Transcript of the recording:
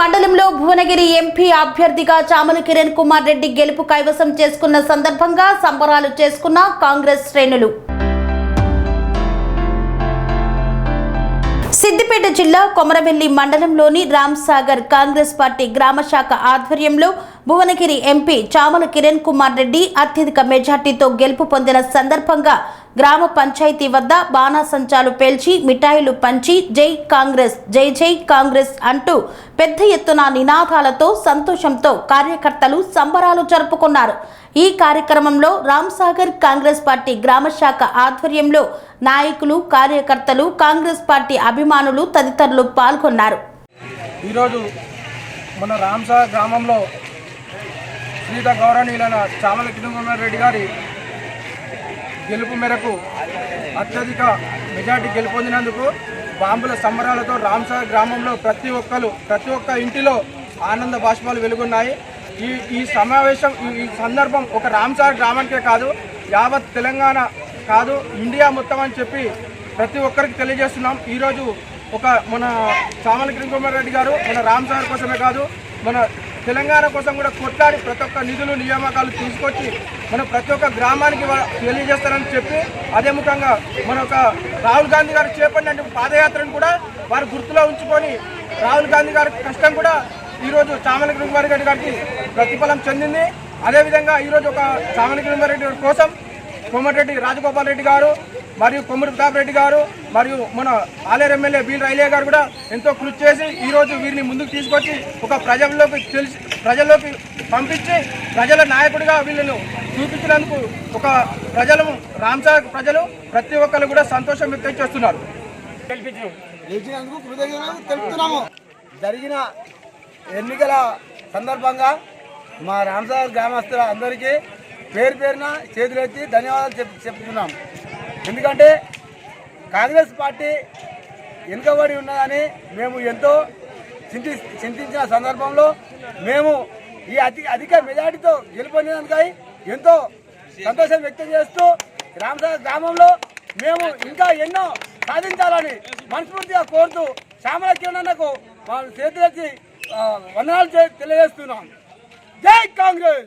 మండలంలో భువనగిరి ఎంపీ అభ్యర్థిగా చామల కిరణ్ కుమార్ రెడ్డి గెలుపు కైవసం చేసుకున్న సందర్భంగా సంబరాలు చేసుకున్న కాంగ్రెస్ శ్రేణులు. సిద్దిపేట జిల్లా కొమరవెల్లి మండలంలోని రామ్సాగర్ కాంగ్రెస్ పార్టీ గ్రామ శాఖ ఆధ్వర్యంలో భువనగిరి ఎంపీ చామల కిరణ్ కుమార్ రెడ్డి అత్యధిక మెజార్టీతో గెలుపు పొందిన సందర్భంగా గ్రామ పంచాయతీ వద్ద బాణాసంచాలు పేల్చి మిఠాయిలు పంచి జై కాంగ్రెస్ జై జై కాంగ్రెస్ అంటూ పెద్ద ఎత్తున నినాదాలతో సంతోషంతో కార్యకర్తలు సంబరాలు జరుపుకున్నారు. ఈ కార్యక్రమంలో రామ్సాగర్ కాంగ్రెస్ పార్టీ గ్రామ శాఖ ఆధ్వర్యంలో నాయకులు కార్యకర్తలు కాంగ్రెస్ పార్టీ అభిమానులు తదితరులు పాల్గొన్నారు. ఈరోజు మన రామ్సాగర్ గ్రామంలో శ్రీత గౌరవనీయులైన చామల కిరణ్ రెడ్డి గారి గెలుపు మేరకు అత్యధిక మెజార్టీ గెలుపొందినందుకు బాంబుల సంబరాలతో రాంసా గ్రామంలో ప్రతి ఒక్కరు ప్రతి ఒక్క ఇంటిలో ఆనంద బాష్పాలు వెలుగున్నాయి. ఈ ఈ సమావేశం ఈ- ఈ సందర్భం ఒక రామ్సార్ గ్రామానికే కాదు యావత్ తెలంగాణ కాదు ఇండియా మొత్తం అని చెప్పి ప్రతి ఒక్కరికి తెలియజేస్తున్నాం. ఈరోజు ఒక మన చామల కిరణ్ కుమార్ రెడ్డి గారు మన రామ్ సార్ కోసమే కాదు మన తెలంగాణ కోసం కూడా కొట్లాడి ప్రతి ఒక్క నిధులు నియామకాలు తీసుకొచ్చి మన ప్రతి ఒక్క గ్రామానికి తెలియజేస్తారని చెప్పి అదే ముఖంగా మన ఒక రాహుల్ గాంధీ గారు చేపట్టిన పాదయాత్రను కూడా వారు గుర్తులో ఉంచుకొని రాహుల్ గాంధీ గారి కష్టం కూడా ఈరోజు చామల కిరణ్ గారికి ప్రతిఫలం చెందింది. అదేవిధంగా ఈరోజు ఒక చామల కిరణ్ గారి కోసం కోమటిరెడ్డి రాజగోపాల్ రెడ్డి గారు మరియు కొమ్మరి ప్రతాప్ రెడ్డి గారు మరియు మన ఆలేరు ఎమ్మెల్యే బీల్ రైలే గారు కూడా ఎంతో కృషి చేసి ఈ రోజు వీరిని ముందుకు తీసుకొచ్చి ఒక ప్రజల్లోకి తెలిసి ప్రజల్లోకి పంపించి ప్రజల నాయకుడిగా వీళ్ళను చూపించినందుకు ఒక ప్రజలు రామ్సాగ్ ప్రజలు ప్రతి ఒక్కరు కూడా సంతోషం వ్యక్తం చేస్తున్నారు. గెలిచినందుకు కృతజ్ఞతలు తెలుపుతున్నాము. జరిగిన ఎన్నికల సందర్భంగా మా రామసాగర్ గ్రామస్తుల అందరికీ పేరు పేరున చేతులెత్తి ధన్యవాదాలు చెప్ చెప్తున్నాం ఎందుకంటే కాంగ్రెస్ పార్టీ వెనుకబడి ఉన్నదని మేము ఎంతో చింతి చింతించిన సందర్భంలో మేము ఈ అతి అధిక మెజార్టీతో గెలుపొందినందుకై ఎంతో సంతోషం వ్యక్తం చేస్తూ రామసాగర్ గ్రామంలో మేము ఇంకా ఎన్నో సాధించాలని మనస్ఫూర్తిగా కోరుతూ శ్యామల కిరణకు మా చేతులెత్తి వందనాలు చే- తెలియజేస్తున్నాం. జై Congress!